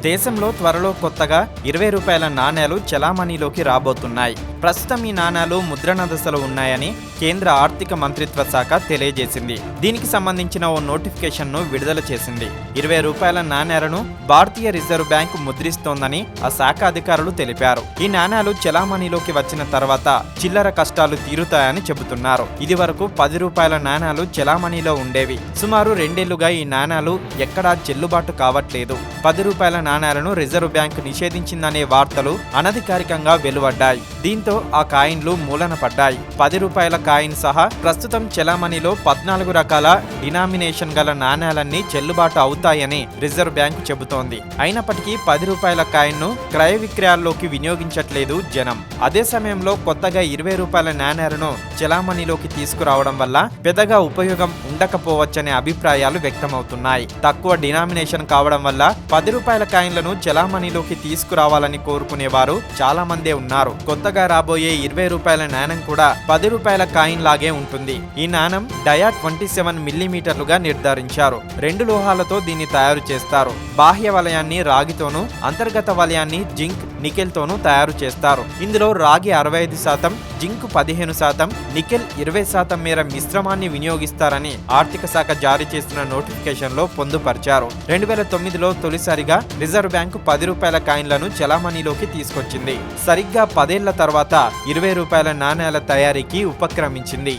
దేశంలో త్వరలో కొత్తగా ఇరవై రూపాయల నాణేలు చలామణిలోకి రాబోతున్నాయి. ప్రస్తుతం ఈ నాణేలు ముద్రణ దశలో ఉన్నాయని కేంద్ర ఆర్థిక మంత్రిత్వ శాఖ తెలియజేసింది. దీనికి సంబంధించిన ఓ నోటిఫికేషన్ను విడుదల చేసింది. ఇరవై రూపాయల నాణేలను భారతీయ రిజర్వ్ బ్యాంకు ముద్రిస్తోందని ఆ శాఖ అధికారులు తెలిపారు. ఈ నాణేలు చెలామణిలోకి వచ్చిన తర్వాత చిల్లర కష్టాలు తీరుతాయని చెబుతున్నారు. ఇది వరకు పది రూపాయల నాణేలు చెలామణిలో ఉండేవి. సుమారు రెండేళ్ళుగా ఈ నాణేలు ఎక్కడా చెల్లుబాటు కావట్లేదు. పది రూపాయల నాణేలను రిజర్వ్ బ్యాంకు నిషేధించిందనే వార్తలు అనధికారికంగా వెలువడ్డాయి. దీంతో ఆ కాయిన్లు మూలన పడ్డాయి. పది రూపాయల కాయిన్ సహా ప్రస్తుతం చెలామణిలో పద్నాలుగు రకాల డినామినేషన్ గల నాణేలన్నీ చెల్లుబాటు అవుతాయని రిజర్వ్ బ్యాంకు చెబుతోంది. అయినప్పటికీ పది రూపాయల కాయిన్ను క్రయ విక్రయాల్లోకి వినియోగించట్లేదు జనం. అదే సమయంలో కొత్తగా ఇరవై రూపాయల నాణేలను చెలామణిలోకి తీసుకురావడం వల్ల పెద్దగా ఉపయోగం ఉండకపోవచ్చనే అభిప్రాయాలు వ్యక్తమవుతున్నాయి. తక్కువ డినామినేషన్ కావడం వల్ల పది రూపాయల కాయిన్లను చెలామణిలోకి తీసుకురావాలని కోరుకునేవారు చాలా మందే ఉన్నారు. కొత్తగా రాబోయే ఇరవై రూపాయల నాణం కూడా పది రూపాయల కాయిన్ లాగే ఉంటుంది. ఈ నాణం డయా ట్వంటీ సెవెన్ మిల్లీమీటర్లుగా నిర్ధారించారు. రెండు లోహాలతో దీన్ని తయారు చేస్తారు. బాహ్య వలయాన్ని రాగితోనూ అంతర్గత వలయాన్ని జింక్ నికెల్తోనూ తయారు చేస్తారు. ఇందులో రాగి అరవై ఐదు శాతం జింక్ పదిహేను శాతం నికెల్ ఇరవై శాతం మేర మిశ్రమాన్ని వినియోగిస్తారని ఆర్థిక శాఖ జారీ చేసిన నోటిఫికేషన్లో పొందుపరిచారు. రెండు వేల తొమ్మిదిలో తొలిసారిగా రిజర్వ్ బ్యాంకు పది రూపాయల కాయిన్లను చలామణిలోకి తీసుకొచ్చింది. సరిగ్గా పదేళ్ళ తర్వాత ఇరవై రూపాయల నాణేల తయారీకి ఉపక్రమించింది.